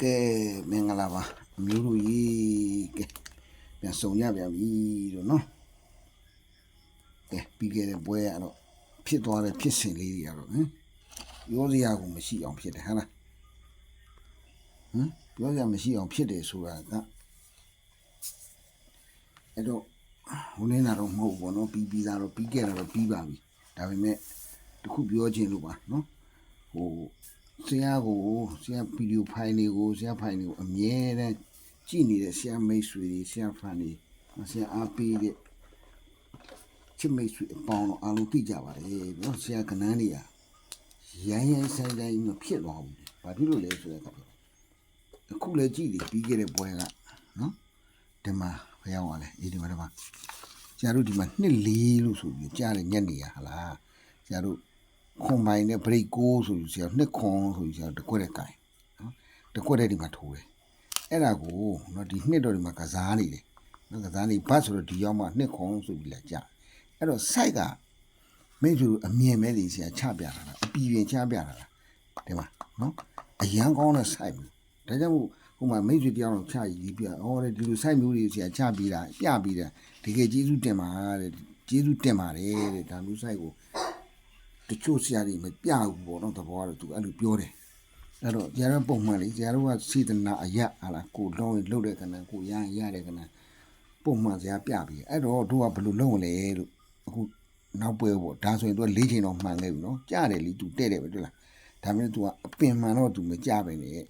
ကဲမင်္ဂလာပါအမျိုးတို့ကြီးကဲပြန်ဆုံရပြန်ပြီတော့နော်ကဲပြီးခဲ့တဲ့ပွဲကတော့ဖြစ်သွားတဲ့ဖြစ်စဉ်လေးတွေကတော့ဟမ်ပြောစရာကိုမရှိအောင်ဖြစ်တယ်ဟာလားဟမ်ပြောစရာမရှိအောင်ဖြစ်တယ်ဆိုတာကအဲ့တော့ဟိုနေတာတော့မဟုတ်ဘူးနော်ပြီးပြီးသားတော့ပြီးခဲ့တာတော့ပြီးပါပြီဒါပေမဲ့တခုပြောချင်လို့ပါနော်ဟို ဆရာကိုဆရာဗီဒီယိုဖိုင်တွေကိုဆရာဖိုင်တွေကိုအမြဲတမ်းကြည့်နေတဲ့ဆရာမိတ်ဆွေတွေဆရာဖန်တွေဆရာအားပေးတဲ့ချစ်မိတ်ဆွေအပေါင်းတော့အားလုံးသိကြပါတယ်နော်ဆရာကနန်းတွေကရမ်းရမ်းဆိုင်ဆိုင်မဖြစ်သွားဘူး။ဘာဖြစ်လို့လဲဆိုတော့အခုလည်းကြည့်တယ်ပြီးခဲ့တဲ့ပွဲကနော်ဒီမှာဘယ်ရောက်သွားလဲဒီဒီမှာဒီမှာဆရာတို့ဒီမှာနှစ်လေးလို့ဆိုပြီးကြားတယ်ညက်နေရဟလားဆရာတို့ ခွန်ပိုင်းနဲ့ break 6ဆိုပြီးဆရာနှစ်ခွန်ဆိုပြီးဆရာတကွက်တဲ့ကင်နော်တကွက်တဲ့ဒီမှာထိုးတယ်အဲ့ဒါကိုနော်ဒီနှစ်တော်ဒီမှာကစားနေတယ်နော်ကစားနေဘတ်ဆိုတော့ဒီရောက်မှနှစ်ခွန်ဆိုပြီးလာကြအဲ့တော့ site ကမိတ်ဆွေတို့အမြင်မဲ့လေးဆရာချပြတာလားအပီပြင်ချပြတာလားဒီမှာနော်အရန်ကောင်းတဲ့ site မျိုးဒါကြောင့်မို့ဟိုမှာမိတ်ဆွေတယောက်တော့ချရေးပြဟောတယ်ဒီလို site မျိုးတွေဆရာချပြီးတာပြပြီးတာတကယ်ကျေးဇူးတင်ပါတဲ့ကျေးဇူးတင်ပါတယ်တဲ့ဒါမျိုး site ကို တချို့ဆရာတွေမပြဘူးပေါ့နော်သဘောကတော့သူအဲ့လိုပြောတယ်အဲ့တော့ဆရာတို့ပုံမှန်လေဆရာတို့ကစေတနာအယဟာလားကိုလုံးရင်လှုပ်တဲ့ကဏ္ဍကိုရရင်ရတဲ့ကဏ္ဍပုံမှန်ဆရာပြပြီးအဲ့တော့တို့ကဘယ်လိုလုပ်မလဲလို့အခုနောက်ပွဲပေါ့ဒါဆိုရင်သူက၄ချိန်တော့မှန်ခဲ့ပြီနော်ကြားတယ်လေသူတဲ့တယ်ပဲတွေ့လားဒါပေမဲ့သူကအပင်မှန်တော့သူမကြပဲနဲ့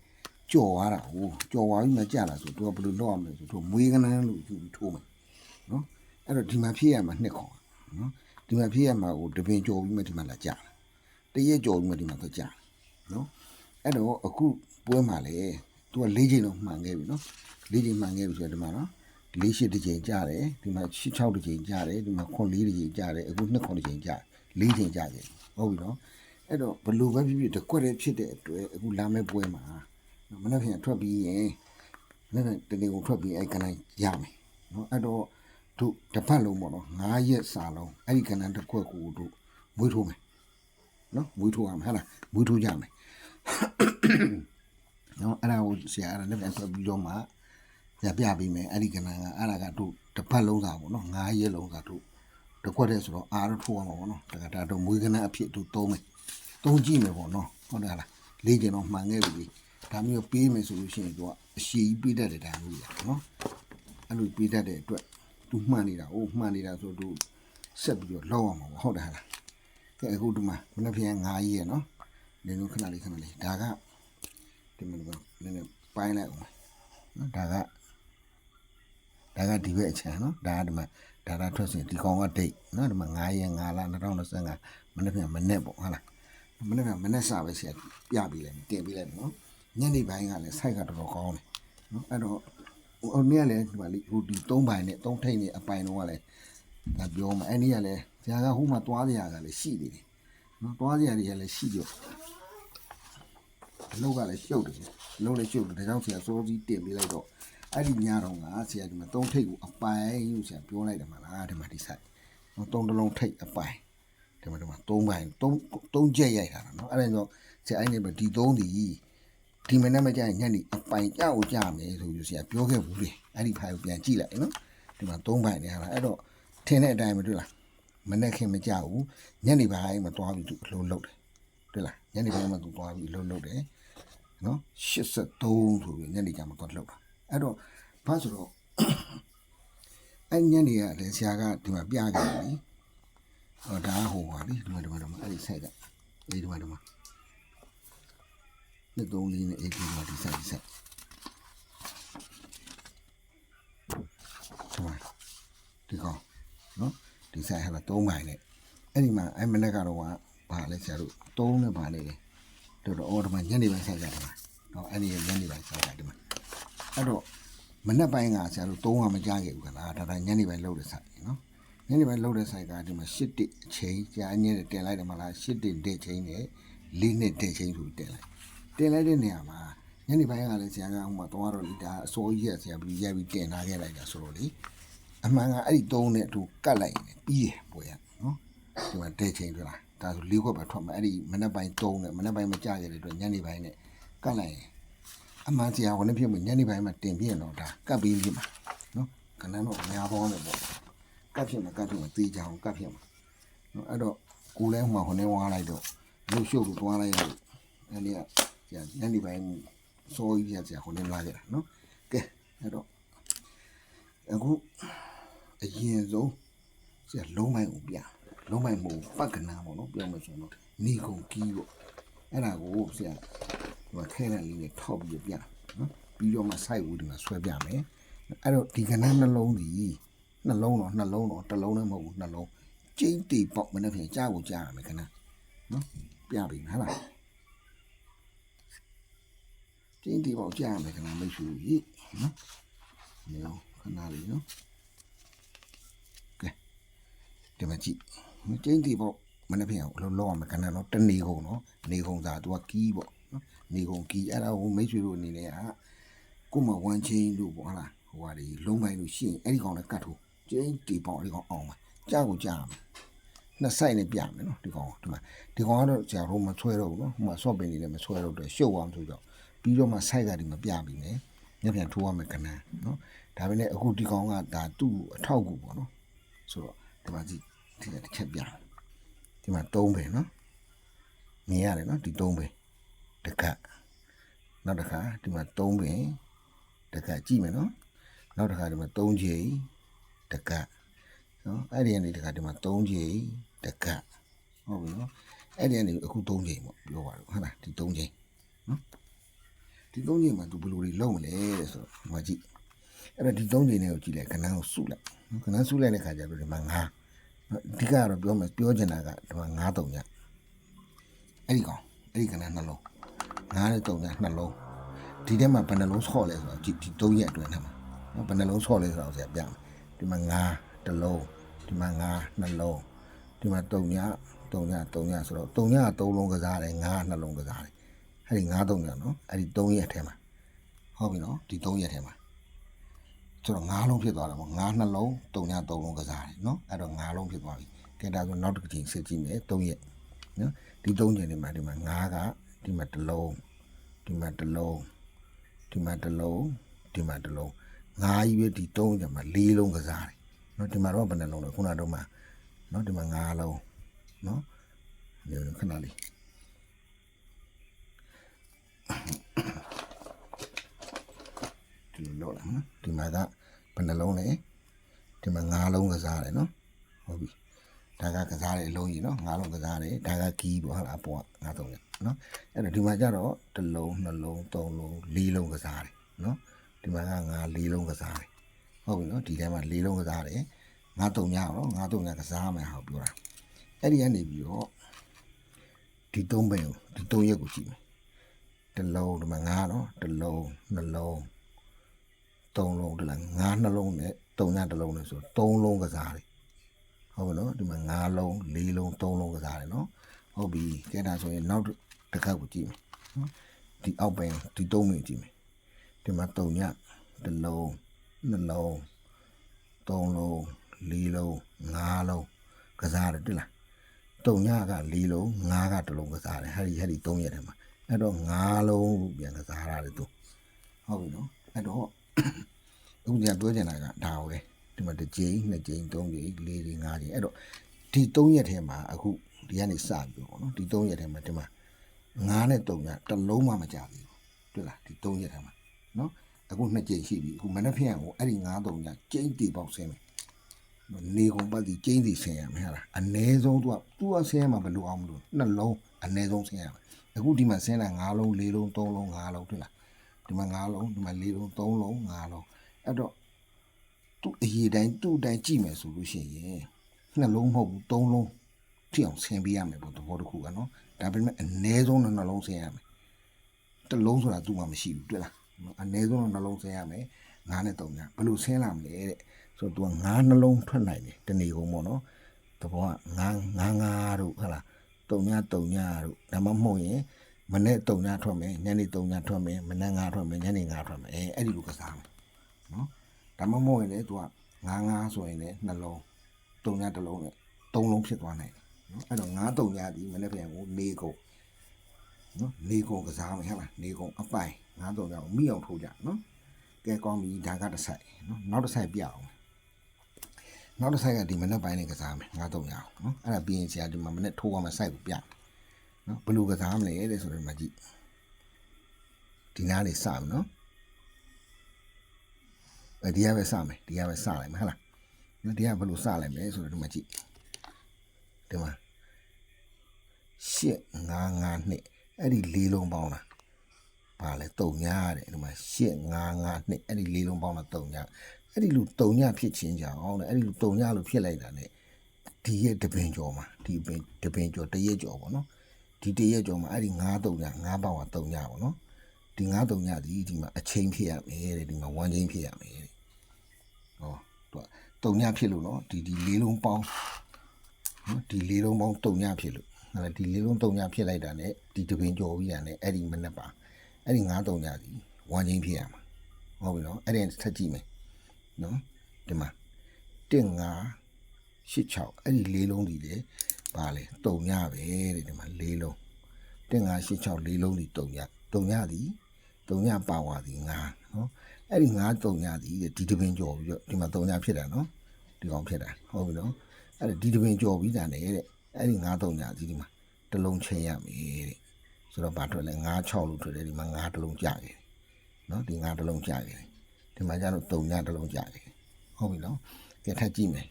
ကြော်သွားတာဟိုကြော်သွားပြီးမှကြတာဆိုသူကဘယ်လိုလုပ်ရမလဲဆိုသူမွေးကနန်းလို့ယူပြီးထိုးမယ်နော်အဲ့တော့ဒီမှာဖြစ်ရမှာနှစ်ခေါ်နော် ဒီမှာဖြစ်ရမှာကိုတပင်ကြော်ပြီးမှဒီမှာလာကြတာတရက်ကြော်ပြီးမှဒီမှာသွားကြတာနော်အဲ့တော့အခုပွဲမှာလေသူက၄ချိန်တော့မှန်ခဲ့ပြီနော်၄ချိန်မှန်ခဲ့ပြီဆိုတော့ဒီမှာနော်၄ရှစ်တစ်ချိန်ကြားတယ်ဒီမှာ6 6တစ်ချိန်ကြားတယ်ဒီမှာ9 4တစ်ချိန်ကြားတယ်အခု2 9တစ်ချိန်ကြား၄ချိန်ကြားတယ်ဟုတ်ပြီနော်အဲ့တော့ဘလို့ပဲဖြစ်ဖြစ်တကွက်တဲ့ဖြစ်တဲ့အတွက်အခုလာမယ့်ပွဲမှာမနေ့ကထွက်ပြီးရင်လည်းတနေ့ကိုထွက်ပြီးအဲ့ကနိုင်ရမယ်နော်အဲ့တော့ တို့တစ်ဖက်လုံးပေါ့နော်9ရက်စာလုံးအဲ့ဒီကဏ္ဍတစ်ခွက်ကိုတို့မွေးထိုးမယ်နော်မွေးထိုးရမယ်ဟဟလားမွေးထိုးကြမယ်နော်အဲ့ဒါကိုဆရာအဲ့ဒါလည်းပြန်ဆက်ပြီးတော့မှပြပြပေးမယ်အဲ့ဒီကဏ္ဍကအဲ့ဒါကတို့တစ်ဖက်လုံးစာပေါ့နော်9ရက်လုံးစာတို့တစ်ခွက်တည်းဆိုတော့အားတော့ထိုးရမှာပေါ့နော်ဒါကဒါတို့မွေးကဏ္ဍအဖြစ်တို့သုံးမယ်သုံးကြည့်မယ်ပေါ့နော်ဟုတ်တယ်လားလေးကျင်တော့မှန်ခဲ့ပြီဒါမျိုးပေးမယ်ဆိုလို့ရှိရင်တို့ကအရှိကြီးပေးတတ်တဲ့ဒါမျိုးကြီးနော်အဲ့လိုပေးတတ်တဲ့အတွက် သူမှန်နေတာ哦မှန်နေတာဆိုသူဆက်ပြီးတော့လောက်အောင်မှာပေါ့ဟုတ်တယ်ဟာလားကဲအခုဒီမှာမနေ့ပြန်9ကြီးရယ်နော်နင်တို့ခဏလေးခဏလေးဒါကဒီမှာတော့နည်းနည်းပိုင်းလိုက်အောင်နော်ဒါကဒါကဒီဘက်အချမ်းနော်ဒါကဒီမှာဒါကထွက်စဉ်ဒီကောင်ကဒိတ်နော်ဒီမှာ9ရက်9လ2025မနေ့ပြန်မနေ့ပေါ့ဟုတ်လားမနေ့ပြန်မနေ့စပဲဆရာပြပြီးလိုက်တင်ပြီးလိုက်နော်ညနေပိုင်းကလည်းဆိုက်ကတော်တော်ကောင်းတယ်နော်အဲ့တော့ ဟိုနေ့ကလည်းဒီမှာလေဟိုဒီ၃ပိုင်းနဲ့၃ထိပ်နဲ့အပိုင်တော့ကလည်းဒါပြောမှာအဲ့ဒီကလည်းဇာကဟိုမှာသွားစရာကလည်းရှိနေတယ်နော်သွားစရာတွေကလည်းရှိတော့အလုပ်ကလည်းရှုပ်တယ်အလုပ်လည်းရှုပ်တယ်ဒါကြောင့်ဆရာစောစီးတင်ပေးလိုက်တော့အဲ့ဒီညတော့ကဆရာဒီမှာ၃ထိပ်ကိုအပိုင်လို့ဆရာပြောလိုက်တယ်မလားဒီမှာဒီဆိုင်နော်၃တလုံးထိပ်အပိုင်ဒီမှာဒီမှာ၃ပိုင်း၃၃ချက်ရိုက်ထားတာနော်အဲ့ဒါကြောင့်ဆရာအဲ့ဒီမှာဒီ၃ဒီ ဒီမနေ့မကြရင်ညနေအပိုင်ကြောက်ကြမယ်ဆိုပြီးဆရာပြောခဲ့ဘူးလေအဲ့ဒီဖိုင်ကိုပြန်ကြည့်လိုက်နော်ဒီမှာ၃ပိုင်နေရတာအဲ့တော့ထင်းတဲ့အတိုင်းမတွေ့လားမနေ့ခင်မကြောက်ဘူးညနေပိုင်းမှာတွားပြီးသူအလုံးလုံးတယ်တွေ့လားညနေပိုင်းမှာသူတွားပြီးအလုံးလုံးတယ်နော်83ဆိုပြီးညနေကျမှတော့လောက်တာအဲ့တော့ဘာဆိုတော့အဲ့ညနေကလည်းဆရာကဒီမှာပြခဲ့ပြီဟောဒါဟိုပါလေဒီမှာဒီမှာဒီမှာအဲ့ဒီဆိုင်ကဒီဒီမှာဒီမှာ နှစ်သုံးလေးနဲ့အေးဒီမှာဒီဆိုင်ဒီဆိုင်ဒီမှာဒီကောင်နော်ဒီဆိုင်ဟာတော့၃မိုင်နဲ့အဲ့ဒီမှာအဲ့မနေ့ကတော့ဘာလဲဆရာတို့၃နဲ့ဘာလဲတော်တော်အော်ဒီမှာညနေပိုင်းဆိုင်ကြတယ်မှာနော်အဲ့ဒီညနေပိုင်းဆိုင်ကြတယ်မှာအဲ့တော့မနေ့ပိုင်းကဆရာတို့၃ကမကြခဲ့ဘူးကလားဒါဒါညနေပိုင်းလောက်တဲ့ဆိုင်နော်ညနေပိုင်းလောက်တဲ့ဆိုင်ကဒီမှာ၈တိအချိန်ကြာညနေတင်လိုက်တယ်မလား၈တိတဲ့ချိန်နဲ့၄နှစ်တဲ့ချိန်ဆိုတင်လိုက် တင်လိုက်တဲ့နေရာမှာညနေပိုင်းကလည်းဆရာကဟိုမှာသွားတော့လေဒါအစိုးရဆရာပြီးရိုက်ပြီးတင်ထားခဲ့လိုက်တာဆိုတော့လေအမှန်ကအဲ့ဒီသုံးနဲ့အတူကတ်လိုက်ရင်လည်းပြီးတယ်ပွဲရနော်ဒီမှာတဲချိန်တွေ့လားဒါဆိုလေးခွက်ပဲထွက်မှာအဲ့ဒီမနေ့ပိုင်းသုံးနဲ့မနေ့ပိုင်းမကြခဲ့တဲ့အတွက်ညနေပိုင်းနဲ့ကတ်လိုက်ရင်အမှန်တရားဝင်ဖြစ်မှုညနေပိုင်းမှာတင်ပြရင်တော့ဒါကပ်ပြီးဖြစ်မှာနော်ခဏတော့များပေါင်းတယ်ပေါ့ကပ်ဖြစ်မှာကပ်ဖြစ်မှာသေချာအောင်ကပ်ဖြစ်မှာနော်အဲ့တော့ကိုယ်လဲဟိုမှာခနဲ့ဝါလိုက်တော့လှုပ်ရှုပ်လို့တွားလိုက်ရလို့အဲ့ဒီက ကြာညနေပိုင်းစောကြီးကြာကြာခနဲ့လာကြတာနော်ကဲအဲ့တော့အခုအရင်ဆုံးဆရာလုံးမိုင်းကိုပြလုံးမိုင်းမို့ပက္ကနာပေါ့နော်ပြောမယ်ဆိုတော့နေကုန်ကီးပေါ့အဲ့ဒါကိုဆရာဟိုခဲတဲ့လေးနဲ့ထောက်ပြီးပြနော်ပြီးတော့မှ site ဦးဒီမှာဆွဲပြမယ်အဲ့တော့ဒီကနန်းနှလုံးဒီနှလုံးတော့နှလုံးတော့တစ်လုံးလည်းမဟုတ်ဘူးနှလုံးကျိန်းတီပေါက်မနေ့ပြန်ကြားကိုကြားရမယ်ခဏနော်ပြပြီဟုတ်လား ကျိန်းတီပေါက်ကြားရမယ်ခဏမိတ်ဆွေကြီးနော်နေအောင်ခဏလေးနော်ကဲဒီမှာကြည့်ကျိန်းတီပေါက်မနေ့ပြန်လောလောရမယ်ခဏတော့တနေကုန်နော်နေကုန်သာသူကကီးပေါ့နော်နေကုန်ကီအဲ့ဒါကိုမိတ်ဆွေတို့အနေနဲ့ကကိုမဝမ်းချင်းတို့ပေါ့ဟာလားဟိုဟာဒီလုံးပိုင်းလို့ရှိရင်အဲ့ဒီကောင်လည်းကတ်ထိုးကျင်းတီပေါင်းအဲ့ဒီကောင်အောင်ပါကြားကိုကြားမယ်နှစ်ဆိုင်နဲ့ပြမယ်နော်ဒီကောင်ဒီမှာဒီကောင်ကတော့ကြာတော့မဆွဲတော့ဘူးနော်ဟိုမှာဆော့ပင်နေလည်းမဆွဲတော့တော့ရှုပ်အောင်ဆိုတော့ ပြီးတော့မှဆိုက်ကဒီမပြပြီနဲ့ညပြန်ထိုးရမယ်ကနန်းနော်ဒါပေမဲ့အခုဒီကောင်ကဒါသူ့အထောက်ကူပေါ့နော်ဆိုတော့ဒီမှာကြည့်ဒီတစ်ချက်ပြဒီမှာ၃ပဲနော်မြင်ရတယ်နော်ဒီ၃ပဲတကတ်နောက်တစ်ခါဒီမှာ3ပင်တကတ်ကြည့်မယ်နော်နောက်တစ်ခါဒီမှာ3ချိန်တကတ်နော်အဲ့ဒီကနေတခါဒီမှာ3ချိန်တကတ်ဟုတ်ပြီနော်အဲ့ဒီကနေအခု3ချိန်ပေါ့ပြောပါတော့ဟုတ်လားဒီ3ချိန်နော် ဒီ3ချိန်မှာသူဘယ်လိုတွေလုပ်မလဲတဲ့ဆိုတော့ဒီမှာကြည့်အဲ့တော့ဒီ3ချိန်တွေကိုကြည့်လိုက်ကနန်းကိုစုလိုက်နော်ကနန်းစုလိုက်တဲ့ခါကျတော့ဒီမှာ9အဓိကတော့ပြောမယ်ပြောချင်တာကဒီမှာ9တုံညအဲ့ဒီကောင်အဲ့ဒီကနန်းနှလုံးငါးနဲ့တုံညာနှလုံးဒီထဲမှာဘယ်နှလုံးဆော့လဲဆိုတော့ဒီဒီသုံးရက်အတွင်းထဲမှာနော်ဘယ်နှလုံးဆော့လဲဆိုတော့ဆရာပြမယ်ဒီမှာငါးတစ်လုံးဒီမှာငါးနှလုံးဒီမှာတုံညာတုံညာတုံညာဆိုတော့တုံညာသုံးလုံးကစားတယ်ငါးနှလုံးကစားတယ် အဲ့ဒီ9 3တယ်နော်အဲ့ဒီ3ရက်ထဲမှာဟုတ်ပြီနော်ဒီ3ရက်ထဲမှာဆိုတော့9လုံးဖြစ်သွားတာပေါ့9နှလုံး3ည3လုံးကစားတယ်နော်အဲ့တော့9လုံးဖြစ်သွားပြီကဲဒါဆိုနောက်တစ်ချိန်စစ်ကြည့်မယ်3ရက်နော်ဒီ3ချိန်ဒီမှာဒီမှာ9ကဒီမှာတစ်လုံးဒီမှာတစ်လုံးဒီမှာတစ်လုံးဒီမှာတစ်လုံး9ကြီးပဲဒီ3ချိန်မှာ4လုံးကစားတယ်နော်ဒီမှာတော့ဘယ်နှလုံးလဲခုနကတော့မှနော်ဒီမှာ9လုံးနော်ဒီခဏလေး ဒီလိုလောက်လာနော်ဒီမှာကဘယ်နှလုံးလဲဒီမှာ၅လုံးကစားတယ်နော်ဟုတ်ပြီဒါကကစားတဲ့အလုံးကြီးနော်၅လုံးကစားတယ်ဒါကကီးပေါ့ဟုတ်လားပေါ့ငါသုံးတယ်နော်အဲ့တော့ဒီမှာကျတော့တစ်လုံးနှလုံးသုံးလုံးလေးလုံးကစားတယ်နော်ဒီမှာကငါလေးလုံးကစားတယ်ဟုတ်ပြီနော်ဒီထဲမှာလေးလုံးကစားတယ်ငါသုံးညတော့ငါသုံးညကစားမယ်ဟောပြောတာအဲ့ဒီကနေပြီးတော့ဒီသုံးဘယ်ကိုဒီသုံးရက်ကိုကြည့်မယ် တစ်လုံးဒီမှာငါးနော်တစ်လုံးနှစ်လုံးသုံးလုံးဒီလားငါးနှလုံးနဲ့သုံးညတစ်လုံးနဲ့ဆိုသုံးလုံးကစားတယ်ဟုတ်ပြီနော်ဒီမှာ9လုံး4လုံး3လုံးကစားတယ်နော်ဟုတ်ပြီကဲဒါဆိုရင်နောက်တစ်ခါကိုကြည့်မယ်နော်ဒီအောက်ပိုင်းဒီ3မိနစ်ကြည့်မယ်ဒီမှာ3ညတစ်လုံး2လုံး3လုံး4လုံး5လုံးကစားတယ်တွေ့လား3ညက4လုံး5က1လုံးကစားတယ်ဟဲ့ဒီဟဲ့ဒီ3ရက်ထဲမှာ အဲ့တော့5လုံးပြန်ကစားရတယ်သူဟုတ်ပြီနော်အဲ့တော့အခုညပြောချင်တာကဒါပဲဒီမှာတစ်ကြိမ်နှစ်ကြိမ်သုံးကြိမ်လေးကြိမ်ငါးကြိမ်အဲ့တော့ဒီ၃ရက်ထဲမှာအခုဒီကနေစပြီးပေါ့နော်ဒီ၃ရက်ထဲမှာဒီမှာငါးနဲ့၃ညတစ်လုံးမှမကြသေးဘူးတွေ့လားဒီ၃ရက်ထဲမှာနော်အခုနှစ်ကြိမ်ရှိပြီအခုမနေ့ဖြန်ကိုအဲ့ဒီငါး၃ညကျိန်းတီပေါက်ဆင်းမယ်နေကုန်ပတ်ဒီကျိန်းတီဆင်းရမယ်ဟာလားအ ਨੇ ဆုံးသူကသူကဆင်းရမှာဘယ်လိုအောင်မလို့နှလုံးအ ਨੇ ဆုံးဆင်းရမယ် အခုဒီမှာဆင်းတာ၅လုံး၄လုံး၃လုံး၅လုံးတွေ့လားဒီမှာ၅လုံးဒီမှာ၄လုံး၃လုံး၅လုံးအဲ့တော့ သူ့အရေးတိုင်းသူ့အတိုင်းကြည့်မယ်ဆိုလို့ရှိရင်နှလုံးမဟုတ်ဘူးသုံးလုံးထိအောင်ဆင်ပေးရမယ်ပေါ့သဘောတစ်ခုကနော်ဒါပေမဲ့အ ਨੇ ဆုံးတော့နှလုံးဆင်ရမယ်တစ်လုံးဆိုတာသူ့မှာမရှိဘူးတွေ့လားအ ਨੇ ဆုံးတော့နှလုံးဆင်ရမယ်ငါးနဲ့သုံးညဘယ်လိုဆင်းလာမလဲတဲ့ဆိုတော့ तू ကငါးနှလုံးထွက်နိုင်တယ်တနေ့ကုန်ပေါ့နော်သဘောကငါးငါးငါးတို့ဟုတ်လား သုံးညသုံးညတို့ဒါမှမဟုတ်ရင်မနေ့သုံးညထွက်မယ်ညနေသုံးညထွက်မယ်မနေ့ငါးထွက်မယ်ညနေငါးထွက်မယ်အဲအဲ့ဒီလိုကစားမယ်နော်ဒါမှမဟုတ်ရင်လည်းသူကငါးငါးဆိုရင်လည်းနှလုံးတုံညတစ်လုံးနဲ့သုံးလုံးဖြစ်သွားနိုင်တယ်နော်အဲ့တော့ငါးတုံညဒီမနေ့ပြန်ကိုနေကုန်နော်နေကုန်ကစားမယ်ဟဲ့လားနေကုန်အပိုင်ငါးတော့ကြောင့်မိအောင်ထိုးကြနော်ကဲကောင်းပြီဒါကတစ်ဆိုင်နော်နောက်တစ်ဆိုင်ပြအောင် နောက်တစ်ဆိုင်ကဒီမနေ့ပိုင်းနေကစားမယ်ငါးတော့ရအောင်နော်အဲ့ဒါပြီးရင်ဆရာဒီမှာမနေ့ထိုးရမယ်ဆိုင်ကိုပြနော်ဘယ်လိုကစားမလဲတဲ့ဆိုတော့မှကြည့်ဒီနားလေးစမယ်နော်အဲဒီကပဲစမယ်ဒီကပဲစလိုက်မယ်ဟုတ်လားနော်ဒီကဘယ်လိုစလိုက်မလဲဆိုတော့ဒီမှာကြည့်ဒီမှာရှစ်ငါးငါးနှစ်အဲ့ဒီလေးလုံးပေါင်းတာပါလဲတုံညာတဲ့ဒီမှာရှစ်ငါးငါးနှစ်အဲ့ဒီလေးလုံးပေါင်းတာတုံညာ အဲ့ဒီလိုတုံညဖြစ်ခြင်းကြောင့်တဲ့အဲ့ဒီလိုတုံညလို့ဖြစ်လိုက်တာ ਨੇ ဒီရဲ့တပင်ကျော်မှာဒီပင်တပင်ကျော်တရက်ကျော်ပေါ့နော်ဒီတရက်ကျော်မှာအဲ့ဒီငါးတုံညငါးပေါင်ကတုံညပေါ့နော်ဒီငါးတုံညဒီဒီမှာအချင်းဖြစ်ရမယ်တဲ့ဒီမှာဝမ်းချင်းဖြစ်ရမယ်တဲ့ဟောသူကတုံညဖြစ်လို့နော်ဒီဒီလေးလုံးပေါင်းနော်ဒီလေးလုံးပေါင်းတုံညဖြစ်လို့နော်ဒီလေးလုံးတုံညဖြစ်လိုက်တာ ਨੇ ဒီတပင်ကျော်ပြီးရတယ်အဲ့ဒီမနက်ပါအဲ့ဒီငါးတုံညဒီဝမ်းချင်းဖြစ်ရမှာဟုတ်ပြီနော်အဲ့ဒီထပ်ကြည့်မယ် နော်ဒီမှာ1 5 8 6အဲ့ဒီလေးလုံးဒီလေပါလေတုံညပဲတဲ့ဒီမှာလေးလုံး1 5 8 6လေးလုံးဒီတုံညတုံညဒီတုံညပါဝါဒီငါနော်အဲ့ဒီငါးတုံညဒီတဲ့ဒီတပင်ကြော်ပြီးတော့ဒီမှာတုံညဖြစ်တာနော်ဒီကောင်ဖြစ်တာဟုတ်ပြီနော်အဲ့ဒါဒီတပင်ကြော်ပြီးတာနဲ့တဲ့အဲ့ဒီ9 3ညာစီဒီမှာတစ်လုံးချင်းရမယ်တဲ့ဆိုတော့ဘာထွက်လဲ9 6လို့ထွက်တယ်ဒီမှာ9တစ်လုံးကြခဲ့တယ်နော်ဒီ9တစ်လုံးကြခဲ့တယ် ဒီမှာကျတော့3ညာတစ်လုံးကြခဲ့တယ်ဟုတ်ပြီနော်ကြက်ထပ်ကြည့်မယ်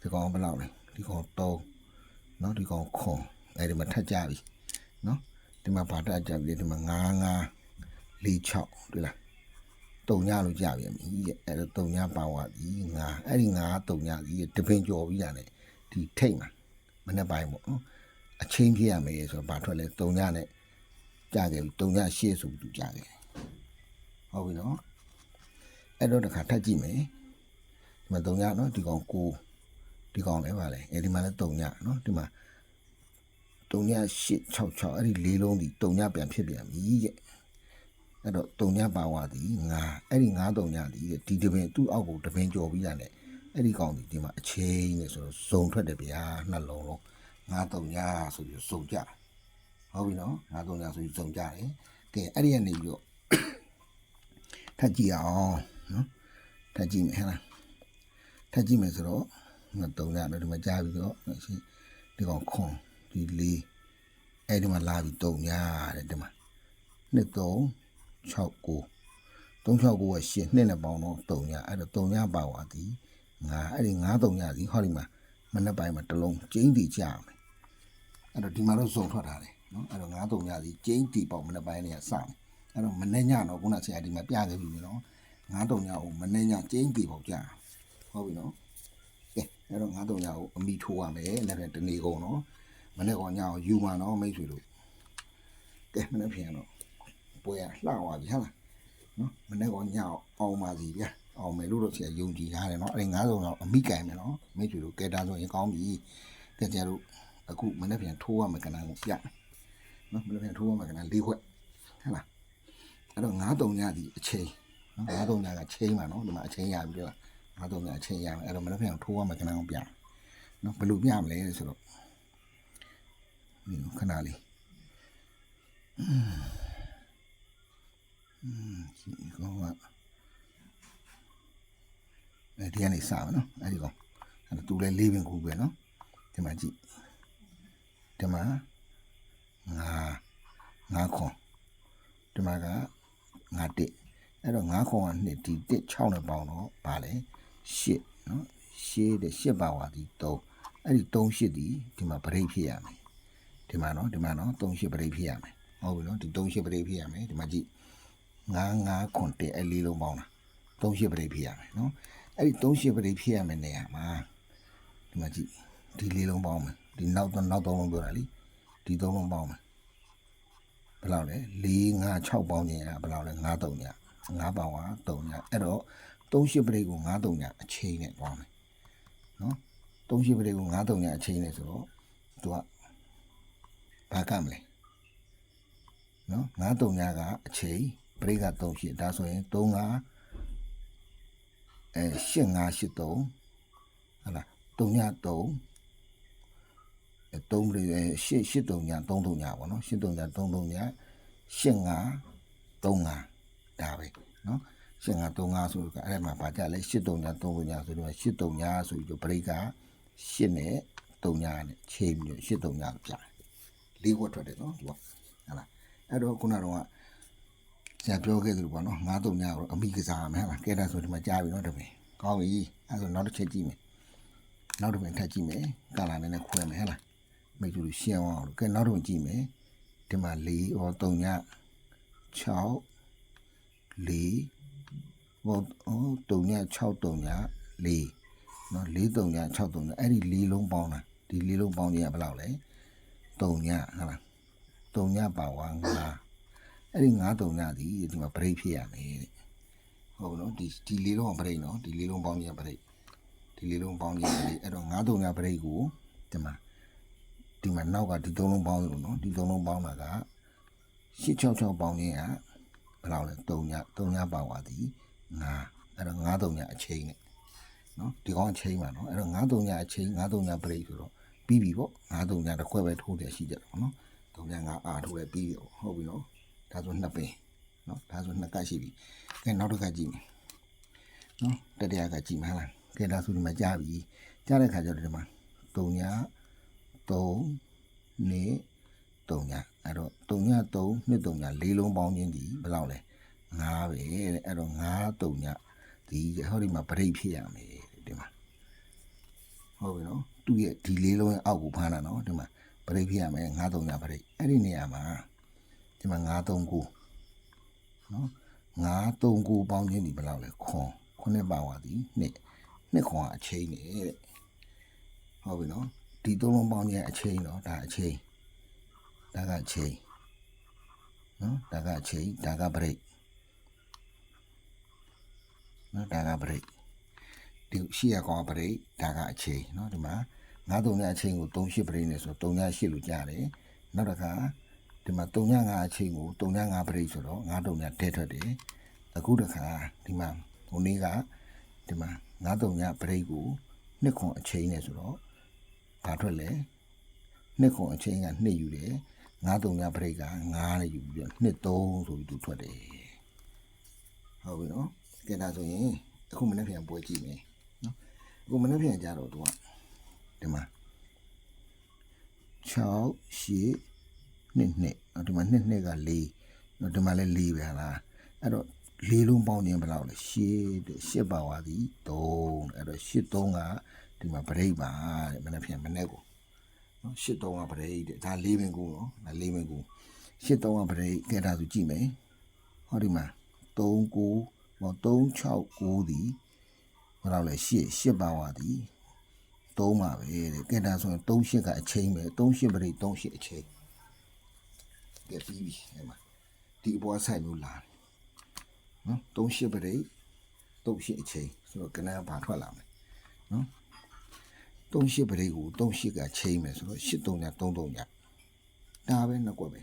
ဒီကောင်ဘယ်လောက်လဲဒီကောင်3နော်ဒီကောင်ခွန်အဲ့ဒီမှာထပ်ကြပြီနော်ဒီမှာဘာတက်ကြပြီလဲဒီမှာ9 9 4 6တွေ့လားတုံညလို့ကြပြန်ပြီတဲ့အဲ့တော့တုံညပါဝါဒီငါအဲ့ဒီငါတုံညဒီတပင်ကြော်ပြီးရတယ်ဒီထိတ်မှာမနေ့ပိုင်းပေါ့နော်အချင်းပြရမယ်ဆိုတော့ဘာထွက်လဲတုံညနဲ့ကြခဲ့ပြီတုံညရှေ့ဆိုပြီးသူကြခဲ့ဟုတ်ပြီနော် အဲ့တော့တစ်ခါထပ်ကြည့်မယ်ဒီမှာတုံညနော်ဒီကောင်ကိုဒီကောင်လည်းပါလေအဲ့ဒီမှာလည်းတုံညနော်ဒီမှာတုံည866အဲ့ဒီလေးလုံးဒီတုံညပြန်ဖြစ်ပြန်ပြီတဲ့အဲ့တော့တုံညပါဝါသည်ငါအဲ့ဒီငါတုံညသည်တဲ့ဒီတပင်သူ့အောက်ကိုတပင်ကြော်ပြီးရတယ်အဲ့ဒီကောင်ဒီဒီမှာအချင်းနဲ့ဆိုတော့ဇုံထွက်တယ်ဗျာနှလုံးလုံးငါတုံညဆိုပြီးဇုံကြဟုတ်ပြီနော်ငါတုံညဆိုပြီးဇုံကြတယ်ကဲအဲ့ဒီကနေပြီးတော့ထပ်ကြည့်အောင် နော်ထပ်ကြည့်မယ်ဟဲ့လားထပ်ကြည့်မယ်ဆိုတော့ငါတုံညတော့ဒီမှာကြားပြီးတော့ရှင်ဒီကောင်ခွန်ဒီလေးအဲ့ဒီမှာလာပြီးတုံညတဲ့ဒီမှာနှစ်သုံး69 369ကရှင်းနှစ်နဲ့ပေါင်းတော့3ညအဲ့တော့3ညပါဝါသည်ငါအဲ့ဒီ9 3ညသည်ဟောဒီမှာမနေ့ပိုင်းမှာတစ်လုံးကျင်းတီကြမယ်အဲ့တော့ဒီမှာတော့စုံထွက်ထားတယ်နော်အဲ့တော့9 3ညသည်ကျင်းတီပေါ့မနေ့ပိုင်းနေကစမယ်အဲ့တော့မနေ့ညတော့ခုနဆရာဒီမှာပြခဲ့ပြီနော် 9 3ညကိုမနေ့ညကျင်းတီပေါ့ကြာဟုတ်ပြီနော်ကဲအဲ့တော့9 3ညကိုအမိထိုးရမယ်လည်းပြန်တနေကုန်နော်မနေ့ကောင်ညကိုယူမှာနော်မိတ်ဆွေတို့ကဲမနေ့ပြန်တော့ပွဲရလှသွားပြီဟာလားနော်မနေ့ကညအောင်ပါစီဗျာအောင်မယ်လို့တော့ဆရာယုံကြည်ရတယ်နော်အဲ့ဒီ90တော့အမိကင်မယ်နော်မိတ်ဆွေတို့ကဲတာဆိုရင်ကောင်းပြီကြကြတို့အခုမနေ့ပြန်ထိုးရမယ်ကဏ္ဍကိုပြနော်မနေ့ပြန်ထိုးရမယ်ကဏ္ဍ၄ခွက်ဟာလားအဲ့တော့93ညဒီအချိန် နော်93ညကချိန်ပါနော်ဒီမှာအချိန်ရပြီတော့93ညအချိန်ရမယ်အဲ့တော့မနေ့ပြန်ထိုးရမယ်ကဏ္ဍကိုပြနော်ဘယ်လိုပြမလဲဆိုတော့ဒီခဏလေးဒီကောင်ကအဲဒီကနေစမယ်နော်အဲဒီကောင်အဲ့ဒါသူလည်းလေးပင်ခုပဲနော်ဒီမှာကြည့်ဒီမှာငါငါခွန်ဒီမှာကငါတစ် အဲ့တော့ငါခွန်ကနှစ်ဒီတစ်6နဲ့ပေါင်းတော့ဗာလေ8နော်ရှေးတဲ့8ပါဝါဒီ3အဲ့ဒီ3 8ဒီဒီမှာပရိတ်ဖြစ်ရမယ်ဒီမှာနော်ဒီမှာနော်3 8ပရိတ်ဖြစ်ရမယ်ဟုတ်ပြီနော်ဒီ3 8ပရိတ်ဖြစ်ရမယ်ဒီမှာကြည့်9 9ခွန်တဲ့အဲ့လေးလုံးပေါင်းတာ38ပရိတ်ဖြစ်ရမယ်နော်အဲ့ဒီ38ပရိတ်ဖြစ်ရမယ်နေရာမှာဒီမှာကြည့်ဒီလေးလုံးပေါင်းမယ်ဒီနောက်တော့နောက်သုံးလုံးပြောတာလीဒီသုံးလုံးပေါင်းမယ်ဘယ်လောက်လဲ4 5 6ပေါင်းခြင်းကဘယ်လောက်လဲ9 3ည 9ပေါင်းက3ညအဲ့တော့38ပရိတ်ကို9 3ညအချိန်နဲ့ပေါင်းမယ်နော်38ပရိတ်ကို9 3ညအချိန်နဲ့ဆိုတော့သူကဘာကမလဲနော်9 3ညကအချိန်ပရိက3ရှိဒါဆိုရင်3 5အဲ8 5 8 3ဟုတ်လား3ည3အဲ3ပရိအဲ8 8 3ည3 3ညပေါ့နော်8 3ည3 3ည8 5 35 ဒါပဲနော်8535ဆိုတော့အဲ့ဒါမှာဗာကြလဲ83ည39ဆိုတော့83ညဆိုပြီးတော့ဘရိတ်က8နဲ့3ညနဲ့ချိန်ပြီးတော့83ညကိုပြတယ်လေးခွက်ထွက်တယ်နော်ဒီကဟုတ်လားအဲ့တော့ခုနကတော့ဆရာပြောခဲ့သလိုပေါ့နော်93ညကိုအမိကစားရမယ်ဟုတ်လားကဲဒါဆိုဒီမှာကြားပြီနော်တပင်ကောင်းပြီအဲ့ဆိုနောက်တစ်ချက်ကြည့်မယ်နောက်တစ်ပင်ထပ်ကြည့်မယ်ကာလာနဲ့ခွဲမယ်ဟုတ်လားမိတ်ဆွေတို့ရှင်းအောင်လို့ကဲနောက်တစ်ပင်ကြည့်မယ်ဒီမှာ4ဟော3ည6 4ဟော3ည6 3ည4နော်4 3ည6 3ညအဲ့ဒီ4လုံးပေါင်းတာဒီ4လုံးပေါင်းခြင်းကဘယ်လောက်လဲ3ညဟုတ်လား3ညပါဝါ9အဲ့ဒီ9 3ညဒီဒီမှာ break ဖြစ်ရမယ်တဲ့ဟုတ်နော်ဒီဒီ4လုံးက break နော်ဒီ4လုံးပေါင်းခြင်း break ဒီ4လုံးပေါင်းခြင်း break အဲ့တော့9 3ည break ကိုဒီမှာဒီမှာနောက်ကဒီ3လုံးပေါင်းလို့နော်ဒီ3လုံးပေါင်းတာက866ပေါင်းခြင်းက ဘယ်လောက်လဲ3ည3ညပါဝါသည်9အဲ့တော့9 3ညအချိန်နဲ့နော်ဒီကောင်အချိန်ပါနော်အဲ့တော့9 3ညအချိန်9 3ည break ဆိုတော့ပြီးပြီပေါ့9 3ညတစ်ခွဲပဲထိုးတယ်ရှိကြတယ်ပေါ့နော်3ည9အာထိုးတယ်ပြီးပြီပေါ့ဟုတ်ပြီနော်ဒါဆိုနှစ်ပင်နော်ဒါဆိုနှစ်ကတ်ရှိပြီကဲနောက်တစ်ခါကြည့်မယ်နော်တတိယကကြည့်မှာလားကဲဒါဆိုဒီမှာကြားပြီကြားတဲ့ခါကျတော့ဒီမှာ3ည3နေ 3ညအဲ့တော့3ည3နှစ်3ည၄လုံးပေါင်းခြင်းဒီဘယ်လောက်လဲ9ပဲတဲ့အဲ့တော့9 3ညဒီဟောဒီမှာပရိတ်ဖြစ်ရမယ်တဲ့ဒီမှာဟုတ်ပြီနော်သူ့ရဲ့ဒီလေးလုံးရဲ့အောက်ကိုဖမ်းတာနော်ဒီမှာပရိတ်ဖြစ်ရမယ်9 3ညပရိတ်အဲ့ဒီနေရာမှာဒီမှာ9 3 9နော်9 3 9ပေါင်းခြင်းဒီဘယ်လောက်လဲခွန်ခုနှစ်ပါဝါဒီနှစ်နှစ်ခွန်အချိန်နေတဲ့ဟုတ်ပြီနော်ဒီသုံးလုံးပေါင်းခြင်းအချိန်တော့ဒါအချိန် ဒါကအချိန်နော်ဒါကအချိန်ဒါက break နော်ဒါက break ဒီရှိရကောင် break ဒါကအချိန်နော်ဒီမှာ9 3ညအချိန်ကို3 8 break နဲ့ဆို3ည8လို့ကြားတယ်နောက်တစ်ခါဒီမှာ3ည9အချိန်ကို3ည9 break ဆိုတော့9 3ညတဲထွက်တယ်အခုတစ်ခါဒီမှာဟိုနေ့ကဒီမှာ9 3ည break ကိုနှစ်ခွန်အချိန်နဲ့ဆိုတော့ဘာထွက်လဲနှစ်ခွန်အချင်းကနှစ်ယူတယ် ငါးတုံညပရိတ်ကငါးနဲ့ယူပြီးတော့နှစ်သုံးဆိုပြီးသူထွက်တယ်ဟုတ်ပြီနော်ကဲဒါဆိုရင်အခုမနေ့ပြန်ပွဲကြည့်မယ်နော်အခုမနေ့ပြန်ကြတော့သူကဒီမှာ6 8နှစ်နှစ်နော်ဒီမှာနှစ်နှစ်က4နော်ဒီမှာလည်း4ပဲဟာလားအဲ့တော့လေးလုံးပေါင်းခြင်းဘယ်လောက်လဲရှစ်တဲ့ရှစ်ပါဝါသည်3အဲ့တော့ရှစ်3ကဒီမှာပရိတ်ပါတဲ့မနေ့ပြန်မနေ့ကို နော်ရှစ်တုံးကပရိတ်တဲ့ဒါလေးမင်းကူနော်ဒါလေးမင်းကူရှစ်တုံးကပရိတ်ကဲဒါဆိုကြည့်မယ်ဟောဒီမှာ3 9ဟော3 6 9ဒီဘယ်လောက်လဲရှစ်ရှစ်ပါဝါဒီ3ပါပဲတဲ့ကဲဒါဆိုရင်3ရှစ်ကအချိန်ပဲ3ရှစ်ပရိတ်3ရှစ်အချိန်ကဲပြီးပြီအဲ့မှာဒီအပေါ်ဆိုင်မျိုးလာတယ်နော်3ရှစ်ပရိတ်3ရှစ်အချိန်ဆိုတော့ကနန်းဘာထွက်လာမလဲနော် 38ပရိတ်ကို38ကချိန်မယ်ဆိုတော့83ည33ညဒါပဲနှစ်ကွက်ပဲ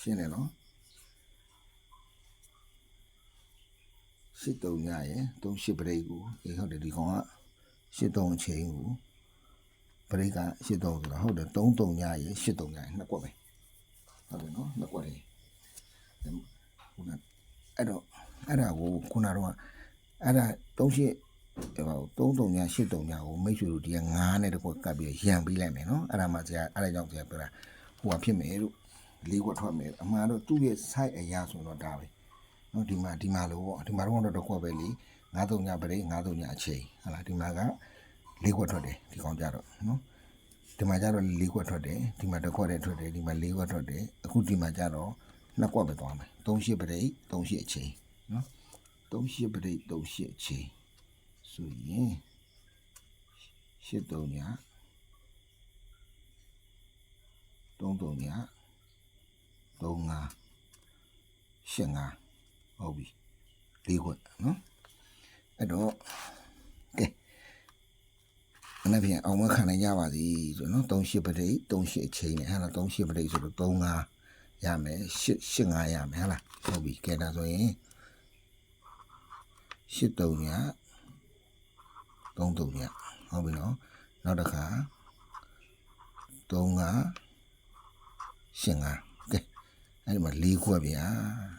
ရှင်းတယ်နော်83ညရယ်38ပရိတ်ကိုအေးဟုတ်တယ်ဒီကောင်က83အချိန်ကိုပရိတ်က83ဆိုတော့ဟုတ်တယ်33ညရယ်83ညရယ်နှစ်ကွက်ပဲဟုတ်တယ်နော်နှစ်ကွက်တယ်ခုနအဲ့တော့အဲ့ဒါကိုခုနတော့အဲ့ဒါ38 ဟို33ည83ညကိုမိတ်ဆွေတို့ဒီက9နဲ့တကွက်ကပ်ပြီးရံပေးလိုက်မယ်နော်အဲ့ဒါမှဆရာအဲ့ဒါကြောင့်ဆရာပြောတာဟိုကဖြစ်မယ်လို့လေးကွက်ထွက်မယ်အမှန်တော့သူ့ရဲ့ site အရာဆိုတော့ဒါပဲနော်ဒီမှာဒီမှာလို့ပေါ့ဒီမှာတော့တော့ကွက်ပဲလ ी93 ညပရိ93ညအချိန်ဟာလားဒီမှာကလေးကွက်ထွက်တယ်ဒီကောင်ကြတော့နော်ဒီမှာကြတော့လေးကွက်ထွက်တယ်ဒီမှာတစ်ခွက်တည်းထွက်တယ်ဒီမှာလေးကွက်ထွက်တယ်အခုဒီမှာကြတော့နှစ်ကွက်ပဲသွားမယ်38ပရိ38အချိန်နော်38ပရိ38အချိန် ဆိုရင်ရှစ်တုံညသုံးတုံညသုံးငါရှစ်ငါဟုတ်ပြီလေးခွက်နော်အဲ့တော့ကဲအဲ့ဒါပြန်အောင်မခံနိုင်ကြပါစီဆိုနော်3ရှစ်ပရိတ်3ရှစ်အချိန်နဲ့ဟာလား3ရှစ်ပရိတ်ဆိုတော့3ငါရမယ်ရှစ်ရှစ်ငါရမယ်ဟာလားဟုတ်ပြီကဲဒါဆိုရင်ရှစ် တုံည3တုံညဟုတ်ပြီနော်နောက်တစ်ခါ3က8 5ကဲအဲ့ဒီမှာ၄ခွက်ဗျာ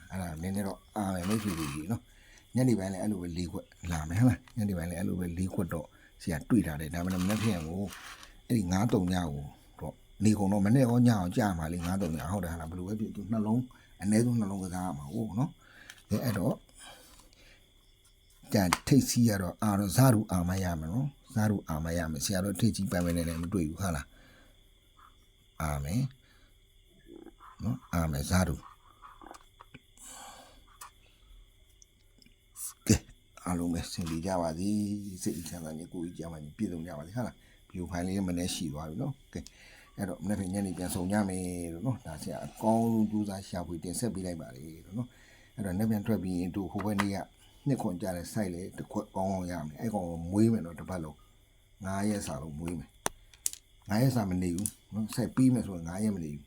အဲ့ဒါနည်းနည်းတော့အာမယ်မိတ်ဆွေတွေကြီးနော်ညနေပိုင်းလည်းအဲ့လိုပဲ၄ခွက်လာမယ်ဟုတ်လားညနေပိုင်းလည်းအဲ့လိုပဲ၄ခွက်တော့ဆရာတွေ့ထားတယ်ဒါမှမဟုတ်မနေ့ဖြစ်ရင်ကိုအဲ့ဒီ9တုံညကိုတော့နေကုန်တော့မနေ့ရောညအောင်ကြာမှာလေ9တုံညဟုတ်တယ်ဟာလားဘယ်လိုပဲဖြစ်သူနှလုံးအနည်းဆုံးနှလုံးကစားရမှာဟုတ်နော်အဲအဲ့တော့ ကြထိတ်စီရတော့အာတော့ဇာရူအာမရမယ်နော်ဇာရူအာမရမယ်ဆရာတော့ထိတ်ကြီးပိုင်မယ်နဲ့လည်းမတွေ့ဘူးဟာလားအာမယ်နော်အာမယ်ဇာရူကဲအားလုံးပဲစင်ပြီးကြပါသည်စိတ်အချမ်းသာညကိုကြီးကြပါညီပြည့်စုံကြပါသည်ဟာလားဗီဒီယိုဖိုင်လေးမနေ့ရှိသွားပြီနော်ကဲအဲ့တော့မနေ့ကညနေပြန်ဆောင်ကြမယ်လို့နော်ဒါဆရာအကောင်းဆုံးကြိုးစားရှာဖွေတင်ဆက်ပေးလိုက်ပါလေလို့နော်အဲ့တော့နေ့ပြန်ထွက်ပြီးရင်တို့ဟိုဘက်နေ့က နှစ်ခွန်ကြတဲ့ site လေတစ်ခွက်ကောင်းကောင်းရမယ်အဲ့ကောင်ကိုမွေးမယ်တော့တစ်ပတ်လုံး9ရက်စာလုံးမွေးမယ်9ရက်စာမနေဘူးနော် site ပြီးမယ်ဆိုရင်9ရက်မနေဘူး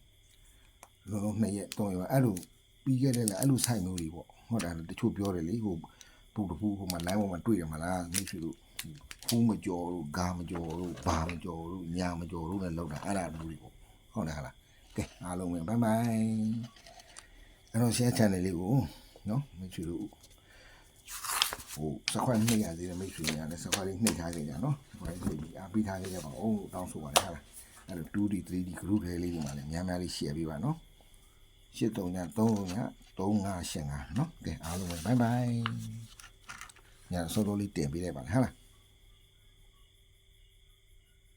လုံးလုံး2ရက်3ရက်အဲ့လိုပြီးခဲ့တယ်လေအဲ့လို site မျိုးတွေပေါ့ဟုတ်တယ်တချို့ပြောတယ်လေဟိုပူတပူဟိုမှာ line ပေါ်မှာတွေ့တယ်မလားမိတ်ဆွေတို့ဖူးမကြော်တို့ဂါမကြော်တို့ဘာမကြော်တို့ညာမကြော်တို့လည်းလောက်တာအဲ့ဒါမျိုးတွေပေါ့ဟုတ်တယ်ဟာလားကဲအားလုံးပဲဘိုင်ဘိုင်အဲ့တော့ share channel လေးကိုနော်မိတ်ဆွေတို့ ဟိုစခွက်နှိပ်ရသေးတယ်မိတ်ဆွေများလည်းစခွက်လေးနှိပ်ထားကြကြနော်စခွက်လေးနှိပ်ပြီးအားပေးထားကြကြပါဦးတောင်းဆိုပါတယ်ဟာလားအဲ့တော့ 2D 3D group လေးလေးဒီမှာလည်းများများလေး share ပေးပါနော်83ည3ည3585နော်ကဲအားလုံးပဲ bye bye ညစောစောလေးတင်ပေးလိုက်ပါလားဟာလား